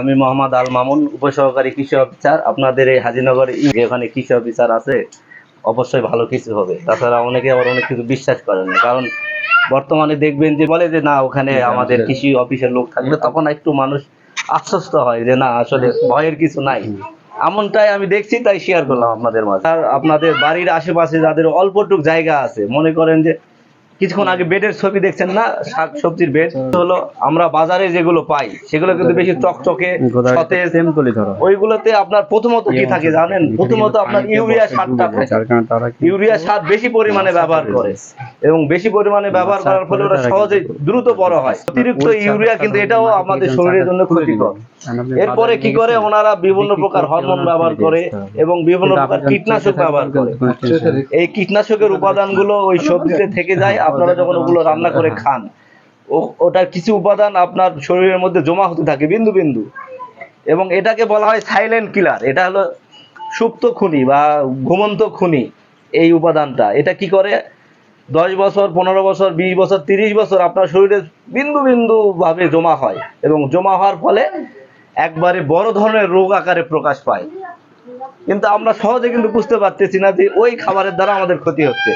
আমি মোহাম্মদ আল মামুন উপসহকারী কৃষি অফিসার। আপনাদের এই হাজিনগর এখানে কৃষি অফিসার আছে। অবশ্যই ভালো কিছু হবে। তাছাড়া অনেকে আবার অনেক কিছু বিশ্বাস করেন কারণ বর্তমানে দেখবেন যে বলে যে না ওখানে আমাদের কৃষি অফিসের লোক থাকলে তখন একটু মানুষ আশ্বস্ত হয় যে না আসলে ভয়ের কিছু নাই। এমনটাই আমি দেখছি তাই শেয়ার করলাম আপনাদের মাঝে। আর আপনাদের বাড়ির আশেপাশে যাদের অল্পটুক জায়গা আছে মনে করেন যে কিছুক্ষণ আগে বেডের ছবি দেখছেন না? শাক সবজির বেড। হলো আমরা বাজারে যেগুলো পাই সেগুলো কিন্তু বেশি চকচকে সতেজ। ওইগুলোতে আপনার প্রথমত কি থাকে জানেন? প্রথমত আপনার ইউরিয়া সারটা থাকে ইউরিয়া সার বেশি পরিমাণে ব্যবহার করে। এবং বেশি পরিমাণে ব্যবহার করার ফলে ওরা সহজে দ্রুত বড় হয়। অতিরিক্ত ইউরিয়া কিন্তু এটাও আমাদের শরীরের জন্য ক্ষতিকর। এরপরে কি করে? ওনারা বিভিন্ন প্রকার হরমোন ব্যবহার করে এবং বিভিন্ন প্রকার কীটনাশক ব্যবহার করে। এই কীটনাশকের উপাদানগুলো ওই সবজিতে থেকে যায় আপনারা যখন ওগুলো রান্না করে খান ওটার কিছু উপাদান আপনার শরীরের মধ্যে জমা হতে থাকে বিন্দু বিন্দু। এবং এটাকে বলা হয় সাইলেন্ট কিলার এটা হলো সুপ্ত খুনি বা ঘুমন্ত খুনি এই উপাদানটা। এটা কি করে? দশ বছর পনেরো বছর বিশ বছর তিরিশ বছর আপনার শরীরে বিন্দু বিন্দু ভাবে জমা হয়। এবং জমা হওয়ার ফলে একবারে বড় ধরনের রোগ আকারে প্রকাশ পায়। কিন্তু আমরা সহজে কিন্তু বুঝতে পারতেছি না যে ওই খাবারের দ্বারা আমাদের ক্ষতি হচ্ছে।